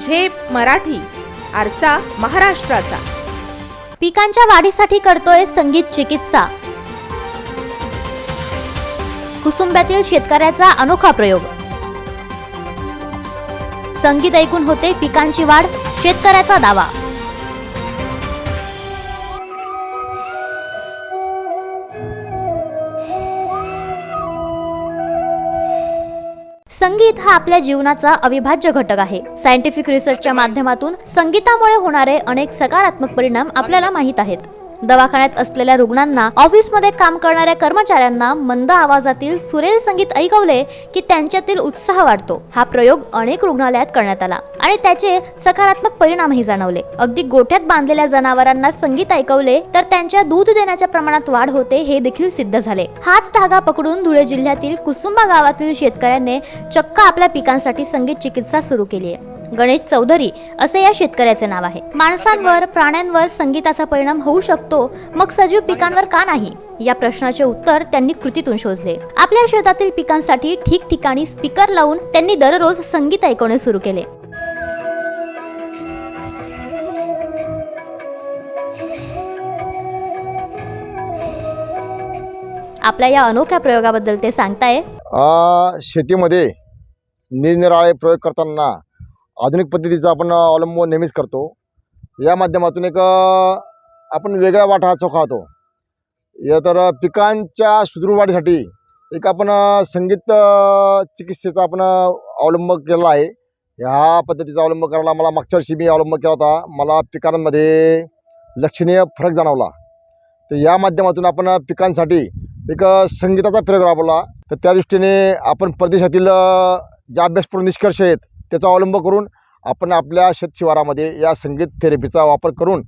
झेप मराठी आरसा महाराष्ट्राचा. पिकांच्या वाढीसाठी करतोय संगीत चिकित्सा. कुसुंब्यातील शेतकऱ्याचा अनोखा प्रयोग. संगीत ऐकून होते पिकांची वाढ शेतकऱ्याचा दावा. संगीत हा आपल्या जीवनाचा अविभाज्य घटक आहे. सायंटिफिक रिसर्चच्या माध्यमातून संगीतामुळे होणारे अनेक सकारात्मक परिणाम आपल्याला माहीत आहेत. दवाखान्यात असलेल्या रुग्णांना ऑफिसमध्ये काम करणाऱ्या कर्मचाऱ्यांना मंद आवाजातील सुरेल संगीत ऐकवले की त्यांच्यातील उत्साह वाढतो. हा प्रयोग अनेक रुग्णालयात करण्यात आला आणि त्याचे सकारात्मक परिणामही जाणवले. अगदी गोठ्यात बांधलेल्या जनावरांना संगीत ऐकवले तर त्यांच्या दूध देण्याच्या प्रमाणात वाढ होते हे देखील सिद्ध झाले. हाच धागा पकडून धुळे जिल्ह्यातील कुसुंबा गावातील शेतकऱ्यांनी चक्क आपल्या पिकांसाठी संगीत चिकित्सा सुरू केली आहे. गणेश चौधरी असे या शेतकऱ्याचे नाव आहे. माणसांवर प्राण्यांवर संगीताचा परिणाम होऊ शकतो. मग सजीव पिकांवर का नाही? या प्रश्नाचे उत्तर त्यांनी कृतीतून शोधले. आपल्या शेतातील पिकांसाठी ठिकठिकाणी स्पीकर लावून त्यांनी दररोज संगीत ऐकवणे सुरू केले. आपल्या या अनोख्या प्रयोगाबद्दल ते सांगताय. शेतीमध्ये निरनिराळे प्रयोग करताना आधुनिक पद्धतीचा आपण अवलंब नेहमीच करतो. या माध्यमातून एक आपण वेगळा वाटा चोखावतो या तर पिकांच्या सुदृढ वाढीसाठी एक आपण संगीत चिकित्सेचा आपण अवलंब केलेला आहे. ह्या पद्धतीचा अवलंब करायला मला मागच्या वर्षी मी अवलंब केला होता. मला पिकांमध्ये लक्षणीय फरक जाणवला. तर या माध्यमातून आपण पिकांसाठी एक संगीताचा प्रयोग राबवला. तर त्या दृष्टीने आपण परदेशातील ज्या जे अभ्यासपूर्ण निष्कर्ष आहेत त्याचा अवलंब करून आपण आपल्या शेतशिवारामध्ये या संगीत थेरपीचा वापर करून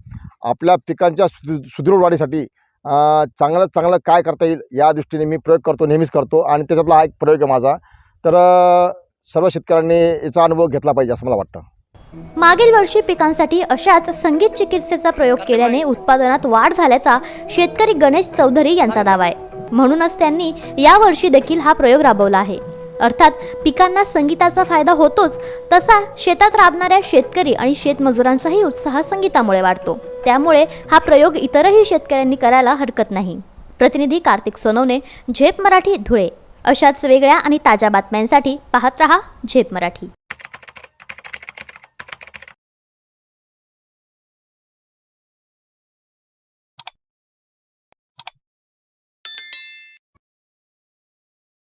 आपल्या पिकांच्या सुदृ सुदृढ वाढीसाठी चांगलं चांगलं काय करता येईल या दृष्टीने मी प्रयोग करतो नेहमीच करतो आणि त्याच्यातला हा एक प्रयोग आहे माझा. तर सर्व शेतकऱ्यांनी याचा अनुभव घेतला पाहिजे असं मला वाटतं. मागील वर्षी पिकांसाठी अशाच संगीत चिकित्सेचा प्रयोग केल्याने उत्पादनात वाढ झाल्याचा शेतकरी गणेश चौधरी यांचा दावा आहे. म्हणूनच त्यांनी या वर्षी देखील हा प्रयोग राबवला आहे. अर्थात पिकांना संगीताचा फायदा होतोच. तसा शेतात राबणाऱ्या शेतकरी आणि शेतमजुरांचाही उत्साह संगीतामुळे वाढतो. त्यामुळे हा प्रयोग इतरही शेतकऱ्यांनी करायला हरकत नाही. प्रतिनिधी कार्तिक सोनवणे झेप मराठी धुळे. अशाच वेगळ्या आणि ताज्या बातम्यांसाठी पाहत रहा झेप मराठी.